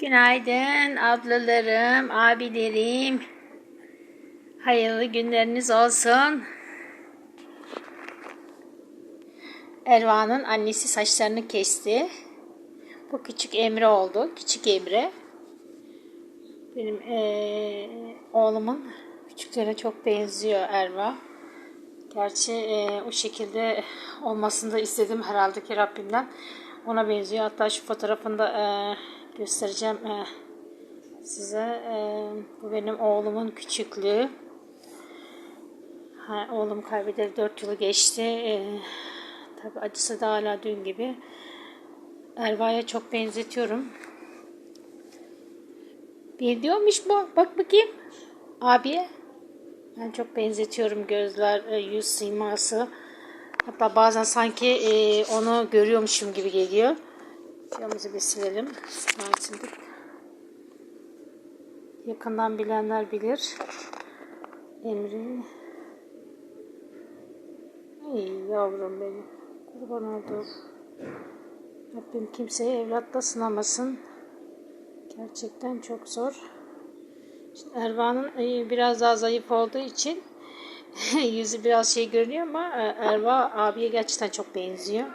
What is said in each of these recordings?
Günaydın ablalarım, abilerim. Hayırlı günleriniz olsun. Erva'nın annesi saçlarını kesti. Bu küçük Emre oldu. Küçük Emre. Benim eee, oğlumun küçüklerine çok benziyor Erva. Gerçi eee, o şekilde olmasını da istedim herhalde ki Rabbimden. Ona benziyor. Hatta şu fotoğrafını da eee, göstereceğim eee, size. Eee, bu benim oğlumun küçüklüğü. Oğlum kaybedeli 4 yılı geçti. Eee tabii acısı da hala dün gibi. Erva'ya çok benzetiyorum. Benziyormuş bu. Bak bakayım. Abiye. Ben çok benzetiyorum gözler, e, yüz siması. Hatta bazen sanki e, onu görüyormuşum gibi geliyor. Camımızı bir silelim. Ben sildik. Yakından bilenler bilir. Emre. Ey yavrum benim. Kurban oldum. Rabbim kimseyi evlatla sınamasın. Gerçekten çok zor. Şimdi Erva'nın biraz daha zayıf olduğu için yüzü biraz şey görünüyor ama e, Erva abiye gerçekten çok benziyor.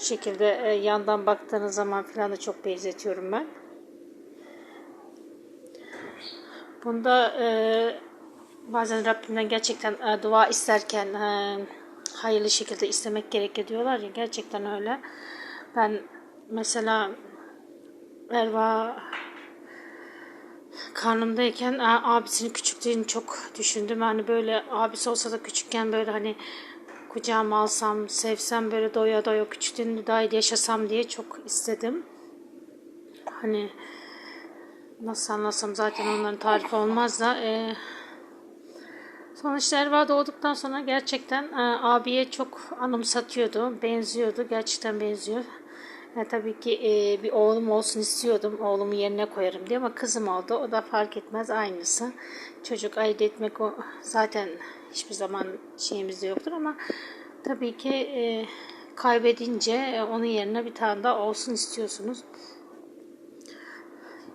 Şekilde e, yandan baktığınız zaman falan da çok benzetiyorum ben. Bunda e, bazen Rabbimden gerçekten e, dua isterken e, hayırlı şekilde istemek gerekiyor diyorlar ya gerçekten öyle. Ben mesela Erva karnımdayken a- abisinin küçüklüğünü çok düşündüm. Hani böyle abisi olsa da küçükken böyle hani kucağıma alsam, sevsem böyle doya doya küçüklüğünü dahil yaşasam diye çok istedim. Hani nasıl anlasam zaten onların tarifi olmaz da e, sonuçta Erva doğduktan sonra gerçekten e, abiye çok anımsatıyordu, benziyordu, gerçekten benziyor. Ya tabii ki e, bir oğlum olsun istiyordum. Oğlumu yerine koyarım diye ama kızım oldu. O da fark etmez aynısı. Çocuk ayırt etmek o zaten hiçbir zaman şeyimizde yoktur ama tabii ki e, kaybedince e, onun yerine bir tane daha olsun istiyorsunuz.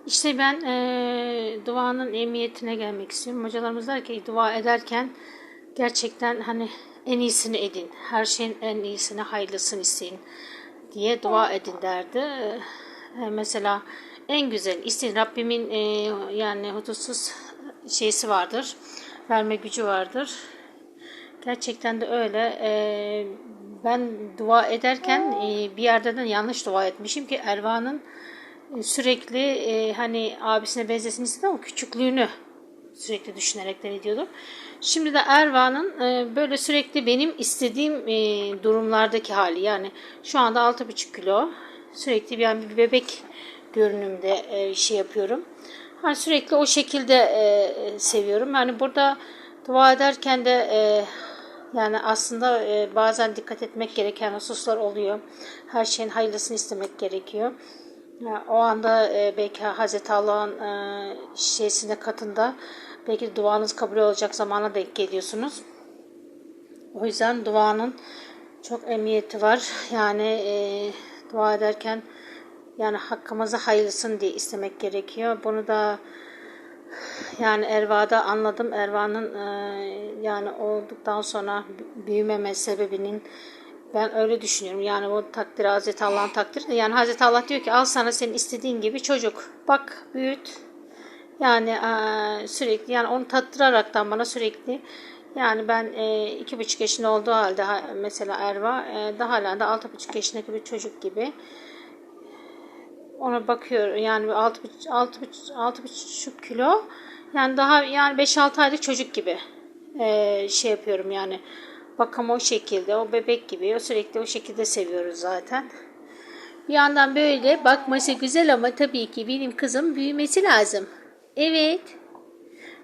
İşte ben e, duanın emniyetine gelmek istiyorum. Hocalarımız der ki dua ederken gerçekten hani en iyisini edin. Her şeyin en iyisini, hayırlısını isteyin diye dua edin derdi. E, mesela en güzel isteyin Rabbimin e, yani hudutsuz şeysi vardır. Verme gücü vardır. Gerçekten de öyle. E, ben dua ederken e, bir yerden yanlış dua etmişim ki Erva'nın e, sürekli e, hani abisine benzesin istedim ama küçüklüğünü sürekli düşünerekten ediyordum. Şimdi de Erva'nın böyle sürekli benim istediğim durumlardaki hali yani şu anda 6,5 kilo sürekli yani bir bebek görünümde e, şey yapıyorum. Hani sürekli o şekilde e, seviyorum. Yani burada dua ederken de e, yani aslında e, bazen dikkat etmek gereken hususlar oluyor. Her şeyin hayırlısını istemek gerekiyor. Ya, o anda e, belki Hazreti Allah'ın e, şeysinde katında belki duanız kabul olacak zamana denk geliyorsunuz. O yüzden duanın çok emniyeti var. Yani e, dua ederken yani hakkımızı hayırlısın diye istemek gerekiyor. Bunu da yani Erva'da anladım. Erva'nın e, yani olduktan sonra büyümeme sebebinin ben öyle düşünüyorum. Yani o takdir Hazreti Allah'ın takdiri. Yani Hazreti Allah diyor ki al sana senin istediğin gibi çocuk. Bak büyüt. Yani e, sürekli yani onu tattıraraktan bana sürekli yani ben e, iki buçuk yaşında olduğu halde mesela Erva e, daha hala da altı buçuk yaşındaki bir çocuk gibi ona bakıyor yani altı buçuk, altı buçuk, altı buçuk kilo yani daha yani 5-6 aylık çocuk gibi e, şey yapıyorum yani bakım o şekilde o bebek gibi o sürekli o şekilde seviyoruz zaten. Bir yandan böyle bakması güzel ama tabii ki benim kızım büyümesi lazım. Evet.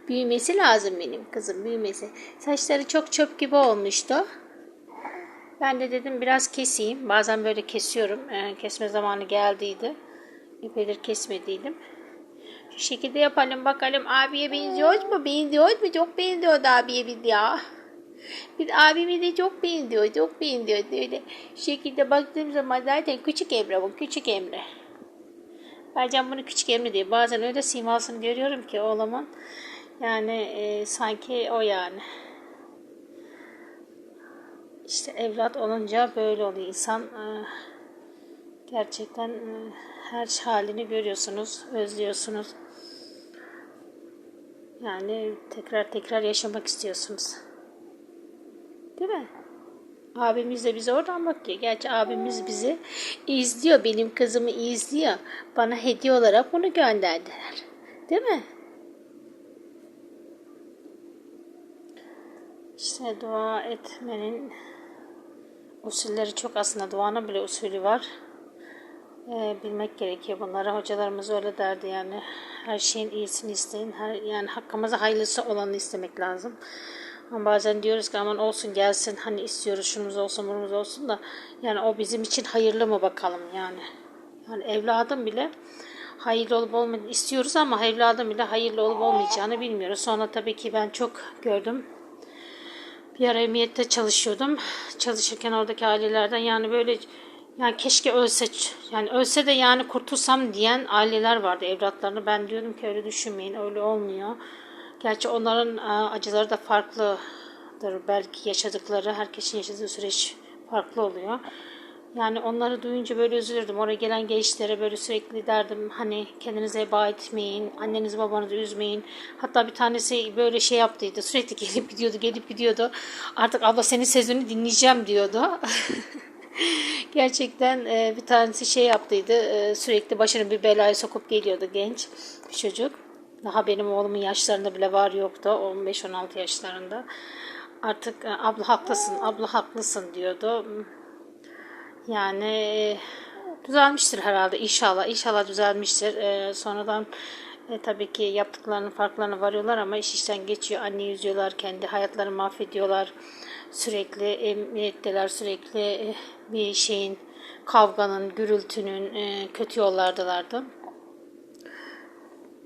Büyümesi lazım benim kızım büyümesi. Saçları çok çöp gibi olmuştu. Ben de dedim biraz keseyim. Bazen böyle kesiyorum. Ee, kesme zamanı geldiydi. Epeydir kesmediydim. Şu şekilde yapalım bakalım. Abiye benziyor mu? Benziyor mu? Çok benziyor abiye bir ya. Bir abime de çok benziyor. Çok benziyor. Öyle şekilde baktığım zaman zaten küçük Emre bu. Küçük Emre. Bence bunu küçük Emre diye. Bazen öyle simasını görüyorum ki oğlumun. Yani e, sanki o yani. İşte evlat olunca böyle oluyor. İnsan e, gerçekten e, her halini görüyorsunuz, özlüyorsunuz. Yani tekrar tekrar yaşamak istiyorsunuz. Değil mi? Abimiz de bize oradan bakıyor. Gerçi abimiz bizi izliyor. Benim kızımı izliyor. Bana hediye olarak bunu gönderdiler. Değil mi? İşte dua etmenin usulleri çok aslında duanın bile usulü var. Ee, bilmek gerekiyor bunları. Hocalarımız öyle derdi yani. Her şeyin iyisini isteyin. Her, yani hakkımıza hayırlısı olanı istemek lazım. Ama bazen diyoruz ki aman olsun gelsin hani istiyoruz şunumuz olsun bunumuz olsun da yani o bizim için hayırlı mı bakalım yani. Yani evladım bile hayırlı olup olmadığını istiyoruz ama evladım bile hayırlı olup olmayacağını bilmiyoruz. Sonra tabii ki ben çok gördüm. Bir ara emniyette çalışıyordum. Çalışırken oradaki ailelerden yani böyle yani keşke ölse yani ölse de yani kurtulsam diyen aileler vardı evlatlarını. Ben diyordum ki öyle düşünmeyin öyle olmuyor. Gerçi onların acıları da farklıdır. Belki yaşadıkları, herkesin yaşadığı süreç farklı oluyor. Yani onları duyunca böyle üzülürdüm. Oraya gelen gençlere böyle sürekli derdim hani kendinize eba etmeyin, annenizi babanızı üzmeyin. Hatta bir tanesi böyle şey yaptıydı. Sürekli gelip gidiyordu, gelip gidiyordu. Artık abla senin sözünü dinleyeceğim diyordu. Gerçekten bir tanesi şey yaptıydı. Sürekli başını bir belaya sokup geliyordu genç bir çocuk. Daha benim oğlumun yaşlarında bile var yoktu. 15-16 yaşlarında. Artık abla haklısın, abla haklısın diyordu. Yani düzelmiştir herhalde inşallah. İnşallah düzelmiştir. E, sonradan e, tabii ki yaptıklarının farklarına varıyorlar ama iş işten geçiyor. Anne yüzüyorlar, kendi hayatlarını mahvediyorlar. Sürekli emniyetteler, sürekli e, bir şeyin, kavganın, gürültünün e, kötü yollardalardı.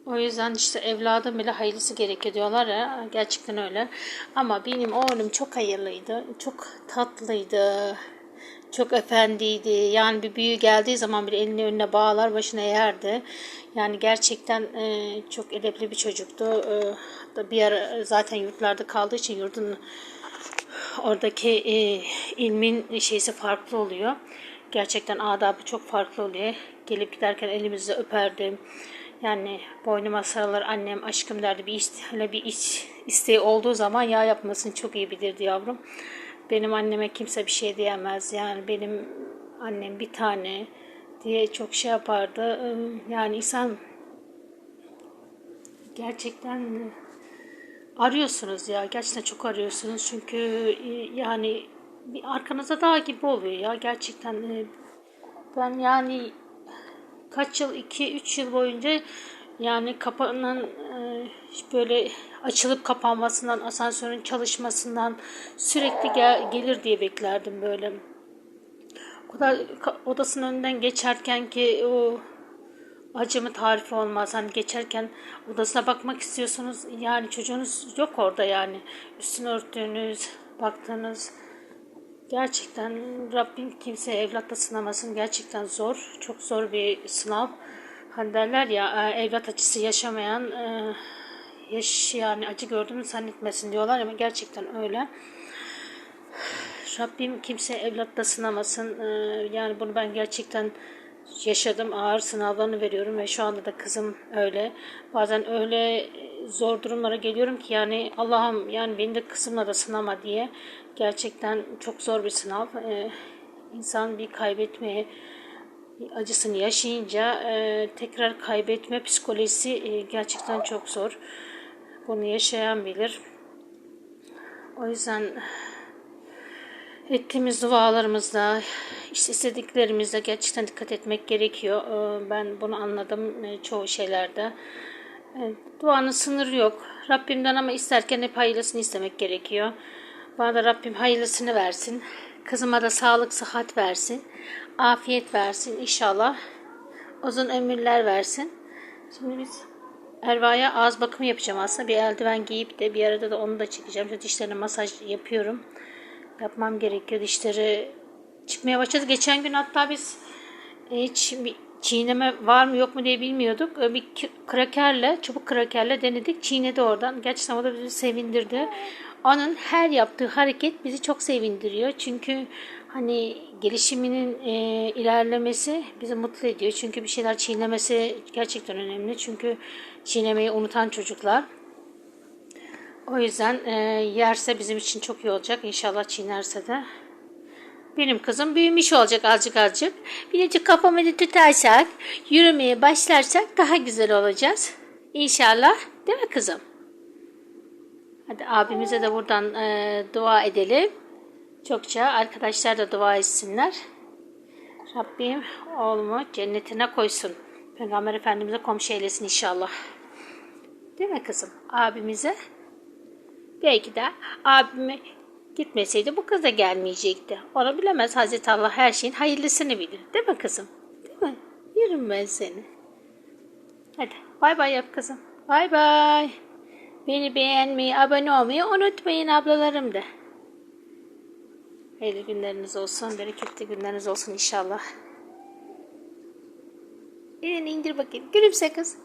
O yüzden işte evladım bile hayırlısı gerekiyor diyorlar ya. Gerçekten öyle. Ama benim oğlum çok hayırlıydı. Çok tatlıydı. Çok efendiydi. Yani bir büyü geldiği zaman bir elini önüne bağlar başına eğerdi. Yani gerçekten e, çok edepli bir çocuktu. E, bir ara zaten yurtlarda kaldığı için yurdun oradaki e, ilmin şeysi farklı oluyor. Gerçekten adabı çok farklı oluyor. Gelip giderken elimizle öperdim. Yani boynuma sarılır annem aşkım derdi. Bir isteği, bir iç isteği olduğu zaman yağ yapmasını çok iyi bilirdi yavrum. Benim anneme kimse bir şey diyemez. Yani benim annem bir tane diye çok şey yapardı. Yani insan gerçekten arıyorsunuz ya. Gerçekten çok arıyorsunuz. Çünkü yani bir arkanıza dağ gibi oluyor ya. Gerçekten ben yani kaç yıl 2-3 yıl boyunca yani kapanan böyle açılıp kapanmasından, asansörün çalışmasından sürekli gel, gelir diye beklerdim böyle. O kadar odasının önünden geçerken ki o acımı tarifi olmaz. Hani geçerken odasına bakmak istiyorsunuz. Yani çocuğunuz yok orada yani. Üstünü örttüğünüz, baktığınız. Gerçekten Rabbim kimse evlatla sınamasın. Gerçekten zor. Çok zor bir sınav. Hani derler ya e, evlat acısı yaşamayan e, yaş yani acı gördüğünü zannetmesin diyorlar ama gerçekten öyle. Rabbim kimse evlatla sınamasın. E, yani bunu ben gerçekten yaşadım. Ağır sınavlarını veriyorum ve şu anda da kızım öyle. Bazen öyle zor durumlara geliyorum ki yani Allah'ım yani beni de kızımla da sınama diye. Gerçekten çok zor bir sınav. Ee, insan bir kaybetmeye acısını yaşayınca e, tekrar kaybetme psikolojisi e, gerçekten çok zor. Bunu yaşayan bilir. O yüzden ettiğimiz dualarımızda, işte istediklerimizde gerçekten dikkat etmek gerekiyor. E, ben bunu anladım e, çoğu şeylerde. E, duanın sınırı yok. Rabbimden ama isterken hep hayırlısını istemek gerekiyor. Bana da Rabbim hayırlısını versin. Kızıma da sağlık, sıhhat versin. Afiyet versin inşallah. Uzun ömürler versin. Şimdi biz Erva'ya ağız bakımı yapacağım aslında. Bir eldiven giyip de bir arada da onu da çekeceğim. Şu dişlerine masaj yapıyorum. Yapmam gerekiyor. Dişleri çıkmaya başladı. Geçen gün hatta biz hiç çiğneme var mı yok mu diye bilmiyorduk. Bir krakerle, çubuk krakerle denedik. Çiğnedi oradan. Gerçekten o da bizi sevindirdi. Onun her yaptığı hareket bizi çok sevindiriyor. Çünkü hani gelişiminin e, ilerlemesi bizi mutlu ediyor. Çünkü bir şeyler çiğnemesi gerçekten önemli. Çünkü çiğnemeyi unutan çocuklar. O yüzden e, yerse bizim için çok iyi olacak. İnşallah çiğnerse de. Benim kızım büyümüş olacak azıcık azıcık. Birazcık kafamı tutarsak, yürümeye başlarsak daha güzel olacağız. İnşallah. Değil mi kızım? Hadi abimize de buradan e, dua edelim. Çokça arkadaşlar da dua etsinler. Rabbim oğlumu cennetine koysun. Peygamber Efendimiz'e komşu eylesin inşallah. Değil mi kızım? Abimize. Belki de abime gitmeseydi bu kız da gelmeyecekti. Onu bilemez Hazreti Allah her şeyin hayırlısını bilir. Değil mi kızım? Değil mi? Yerim ben seni. Hadi bay bay yap kızım. Bay bay. Beni beğenmeyi, abone olmayı unutmayın ablalarım da. Hayırlı günleriniz olsun, bereketli günleriniz olsun inşallah. Elini indir bakayım. Gülümse kız.